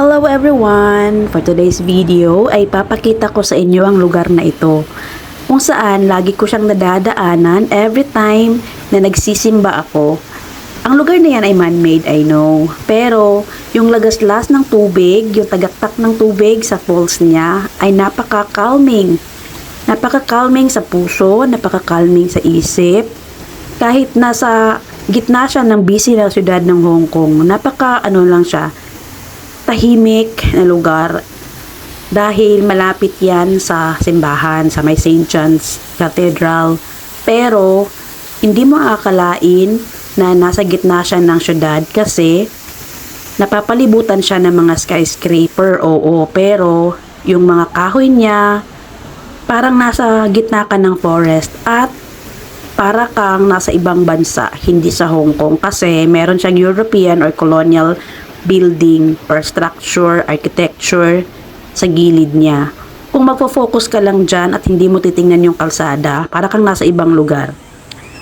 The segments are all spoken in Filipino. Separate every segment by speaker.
Speaker 1: Hello everyone! For today's video ay papakita ko sa inyo ang lugar na ito kung saan lagi ko siyang nadadaanan every time na nagsisimba ako. Ang lugar na yan ay man-made, I know. Pero yung lagaslas ng tubig, yung tagaktak ng tubig sa falls niya ay napaka-calming. Napaka-calming sa puso, napaka-calming sa isip. Kahit nasa gitna siya ng busy na syudad ng Hong Kong, napaka ano lang siya, tahimik na lugar dahil malapit yan sa simbahan, sa may St. John's Cathedral. Pero, hindi mo akalain na nasa gitna siya ng syudad kasi napapalibutan siya ng mga skyscraper, oo, pero yung mga kahoy niya, parang nasa gitna ka ng forest at para kang nasa ibang bansa, hindi sa Hong Kong kasi meron siyang European or colonial building or structure, architecture sa gilid niya. Kung magfo-focus ka lang dyan at hindi mo titingnan yung kalsada, para kang nasa ibang lugar.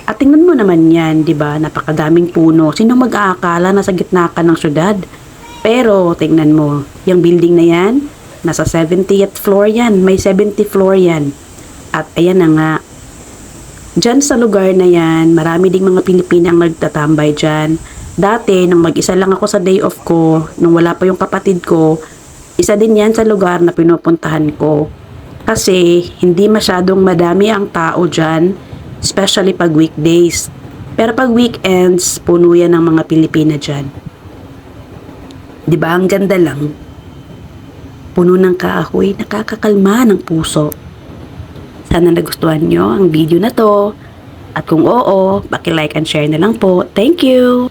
Speaker 1: At tingnan mo naman yan, di ba? Napakadaming puno. Sino mag-aakala na sa gitna ka ng syudad? Pero, tingnan mo, yung building na yan, nasa 70th floor yan. May 70 floor yan. At ayan na nga, Diyan sa lugar na yan, marami ding mga Pilipinang nagtatambay dyan. Dati, nang mag-isa lang ako sa day off ko, nung wala pa yung kapatid ko, isa din yan sa lugar na pinupuntahan ko. Kasi, hindi masyadong madami ang tao dyan, especially pag weekdays. Pero pag weekends, puno yan ng mga Pilipina dyan. Ba ang ganda lang? Puno ng kahoy, nakakakalma ng puso. Sana nagustuhan nyo ang video na to. At kung oo, like and share na lang po. Thank you!